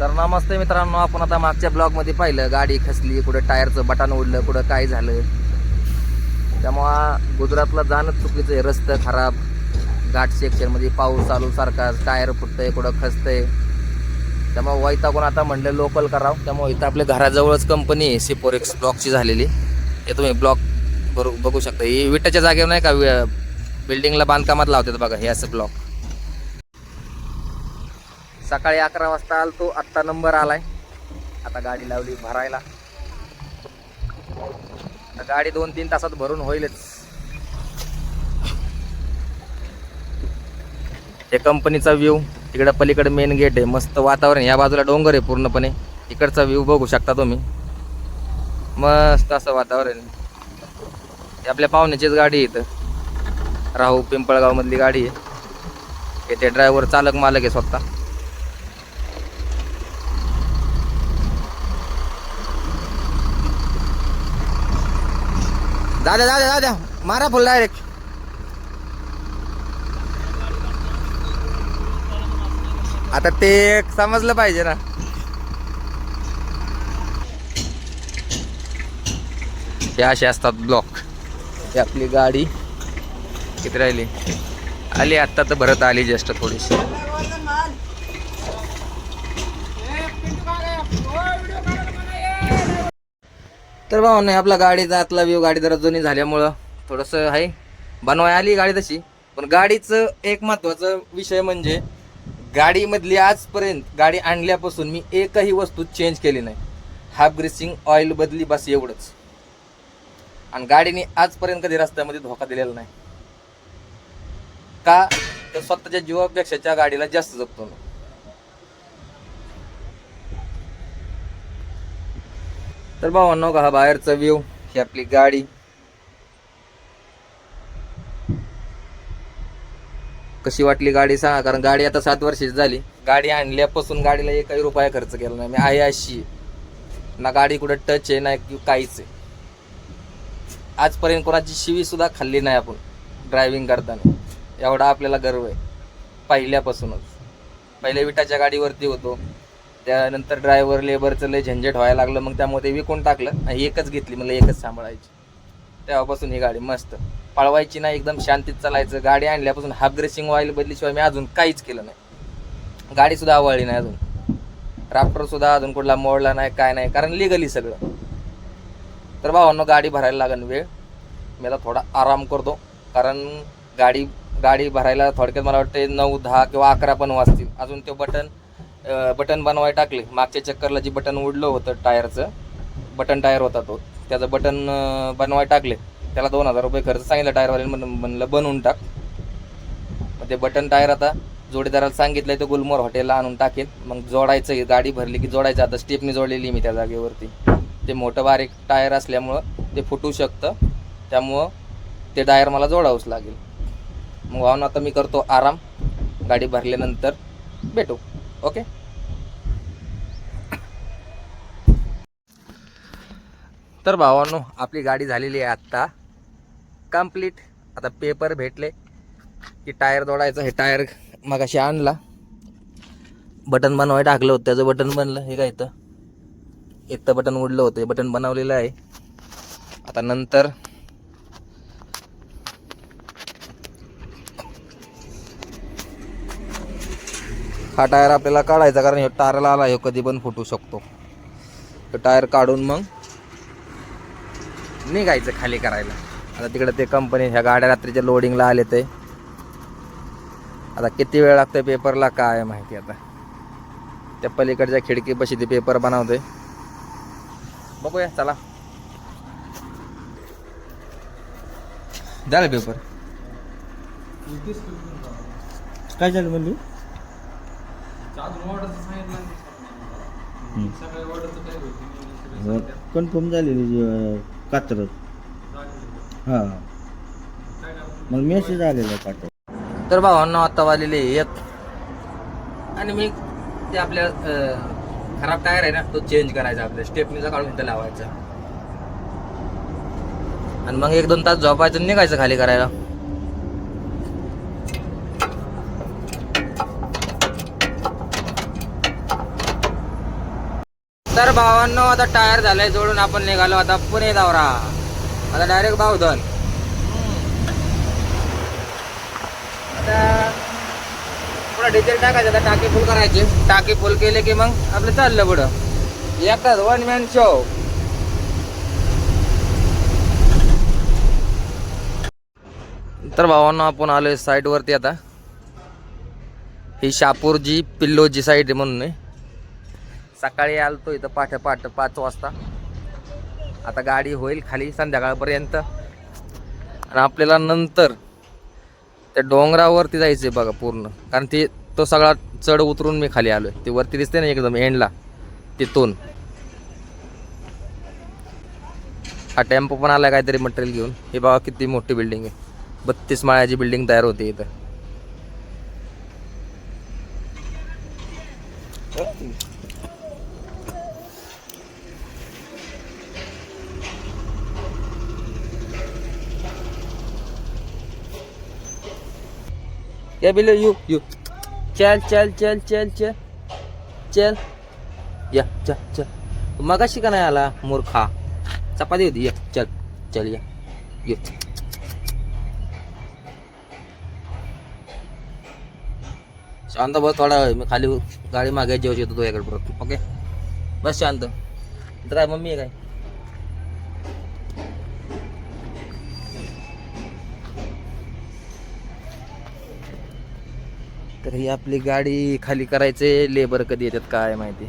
तर नमस्ते मित्रांनो आपण आता मागच्या ब्लॉगमध्ये पाहिलं गाडी खसली कुठं टायरचं बटन उडलं कुठं काय झालं. त्यामुळं गुजरातला जाणं चुकीचं आहे रस्तं खराब. घाट सेक्शनमध्ये पाऊस चालू सारखा टायर फुटतंय कुठं खसतंय. त्यामुळं वैतागून आता म्हणलं लोकल करावं. त्यामुळे इथं आपल्या घराजवळच कंपनी आहे सिपोरेक्स ब्लॉकची झालेली. हे तुम्ही ब्लॉक बरो बघू शकता. ही विटाच्या जागेवर नाही का वि- बिल्डिंगला बांधकामात लावतात बघा हे असं ब्लॉक सकाळी अकरा वाजता आलतो आत्ता नंबर आलाय. आता गाडी लावली भरायला. गाडी दोन तीन तासात भरून होईलच. हे कंपनीचा व्ह्यू तिकडे पलीकडे मेन गेट आहे. मस्त वातावरण या बाजूला डोंगर आहे पूर्णपणे. इकडचा व्ह्यू बघू शकता तुम्ही. मस्त असं वातावरण आहे. आपल्या पाहुण्याचीच गाडी आहे इथं. राहू पिंपळगावमधली गाडी आहे. येथे ड्रायव्हर चालक मालक आहे स्वतः. दादा दादा दादा. मारा फुल डायरेक्ट आता ते समजलं पाहिजे ना. हे असे असतात ब्लॉक ही आपली गाडी. किती राहिली. आली आत्ता तर भरत आली जस्ट थोडीशी. तर भाऊ नाही आपला गाडीचा आतला व्ह्यू गाडी जरा जुनी झाल्यामुळं थोडंसं आहे. बनवाय आली गाडी तशी. पण गाडीचं एक महत्त्वाचा विषय म्हणजे गाडीमधली आजपर्यंत गाडी आणल्यापासून मी एकही वस्तू चेंज केली नाही. हाफ ग्रीसिंग ऑइल बदली बस एवढंच. आणि गाडीने आजपर्यंत कधी रस्त्यामध्ये धोका दिलेला नाही. का? तर स्वतःच्या जीवापेक्षा त्या गाडीला जास्त जपतो तर भावांनो का हा बाहेरचा व्ह्यू ही आपली गाडी. कशी वाटली गाडी सांगा कारण गाडी आता सात वर्षाची झाली. गाडी आणल्यापासून गाडीला एकही रुपया खर्च केला नाही. मी आहे अशी. आहे. ना गाडी कुठं टच आहे ना काहीच आहे. आजपर्यंत कोणाची शिवी सुद्धा खाल्ली नाही आपण ड्रायव्हिंग करताना. एवढा आपल्याला गर्व आहे. पहिल्यापासूनच. पहिल्या विटाच्या गाडीवरती होतो. त्यानंतर ड्रायव्हर लेबरचं लय झंझट व्हायला लागलं. मग त्यामुळे ते विकून टाकलं आणि एकच घेतली मला एकच सांभाळायची. तेव्हापासून ही गाडी मस्त. पळवायची नाही एकदम शांतीत चालायचं. गाडी आणल्यापासून हाफ ग्रेसिंग व्हायला बदलीशिवाय मी अजून काहीच केलं नाही. गाडीसुद्धा आवळली नाही अजून. राफ्टरसुद्धा अजून कुठला मोडला नाही काय नाही कारण लिगली सगळं. तर भावांनो गाडी भरायला लागेल वेळ. मी आता थोडा आराम करतो. कारण गाडी गाडी भरायला थोडक्यात मला वाटते नऊ दहा किंवा अकरा पण वाजतील. अजून ते बटन बटन बनवाय टाकले. मागच्या चक्करला जे बटन उडलं होतं टायरचं बटन टायर होता तो त्याचं बटन बनवाय टाकले. त्याला दोन हजार रुपये खर्च सांगितलं टायरवाले म्हणलं बनवून टाक. मग ते बटन टायर आता जोडीदाराला सांगितलंय तो गुलमोर हॉटेलला आणून टाकेल मग जोडायचं गाडी भरली की जोडायचं. आता स्टेपनी जोडलेली मी त्या जागेवरती. ते मोठं बारीक टायर असल्यामुळं ते फुटू शकतं. त्यामुळं ते टायर मला जोडावंच लागेल. मग वाहून आता मी करतो आराम. गाडी भरल्यानंतर भेटू. ओके? तर भावांनो आपली गाडी झालेली आहे आत्ता. कंप्लीट आता पेपर भेटले. की टायर जोडायचं हे टायर मगाशी आणला. बटन बनवाय टाकलं होतं त्याचं बटन बनलं हे काय इथं? इथं बटन उडलं होतं हे बटन बनवलेलं आहे. आता नंतर हा टायर आपल्याला काढायचा कारण ह्यो टायरला आला ह्यो कधी पण फुटू शकतो. तो टायर काढून मग निघायचं खाली करायला. आता तिकडे ते कंपनी ह्या गाड्या रात्रीच्या लोडिंगला आले ते. आता किती वेळ लागतोय पेपरला काय माहिती आता. त्या पलीकडच्या खिडकीपाशी ते पेपर बनवतोय. बघूया चला. झालं पेपर काय झालं म्हणली? कन्फर्म झालेली कात्र हां. मग मेसेज आलेला कात्रत तर भावांना आता वालेले एक. आणि मी ते आपल्या अं, खराब टायर आहे ना तो चेंज करायचा आपल्या. स्टेपनीचा काढून इथं लावायचा. आणि मग एक दोन तास झोपायचं आणि निघायचं खाली करायला. तर भावांनो आता टायर झालाय जोडून आपण निघालो आता पुणे दौरा. आता डायरेक्ट बावधन आता पुढं डिझेल टाकायचं आता टाकी फुल करायची. टाकी फुल केले की मग आपलं चाललं पुढं. एकच वन मॅन शो तर भावांनो आपण आलोय साईड वरती आता. ही शापूरजी पिल्लोजी साईड आहे म्हणून. आहे. सकाळी आलतो इथं पाठ पाठ पाच वाजता. आता गाडी होईल खाली संध्याकाळपर्यंत. आणि आपल्याला नंतर त्या डोंगरावरती जायचं बघा पूर्ण. कारण ते तो सगळा चढ उतरून मी खाली आलो आहे ते वरती दिसते ना एकदम एंडला तिथून. हा टेम्पो पण आला काहीतरी मटेरियल घेऊन. हे बघा किती मोठी बिल्डिंग आहे. बत्तीस माळ्याची बिल्डिंग तयार होते इथं. या बिलो यू यू। चल चल चल चल चल। चल। या, चल चल। मगाशी का नाही आला मूर्खा। चपाती होती, या, चल चल, या, ये। शांत बस, थोडा खाली गाडी मागे जेवच येतो तुझ्याकडे परत ओके? बस शांत। काय मम्मी आहे काय तर ही आपली गाडी खाली करायचे लेबर कधी येतात काय माहिती.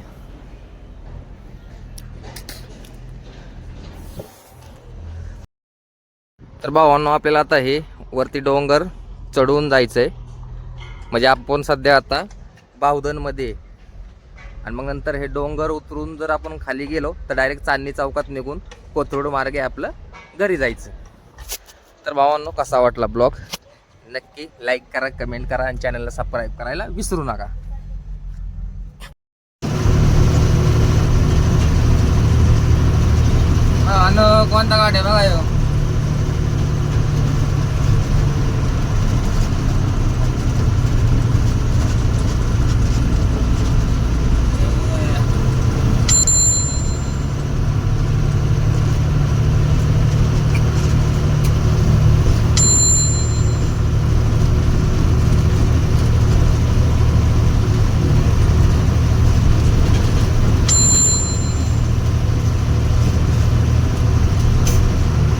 तर भावांनो आपल्याला आता हे वरती डोंगर चढवून जायचंय. म्हणजे आपण सध्या आता बाहुधनमध्ये आणि मग नंतर हे डोंगर उतरून जर आपण खाली गेलो तर डायरेक्ट चांदणी चौकात निघून कोथरूड मार्गे आपलं घरी जायचं. तर भावांनो कसा वाटला ब्लॉग? नक्की लाईक करा कमेंट करा आणि चॅनलला सबस्क्राईब करायला विसरू नका. आणि कोणता गाठ आहे बघा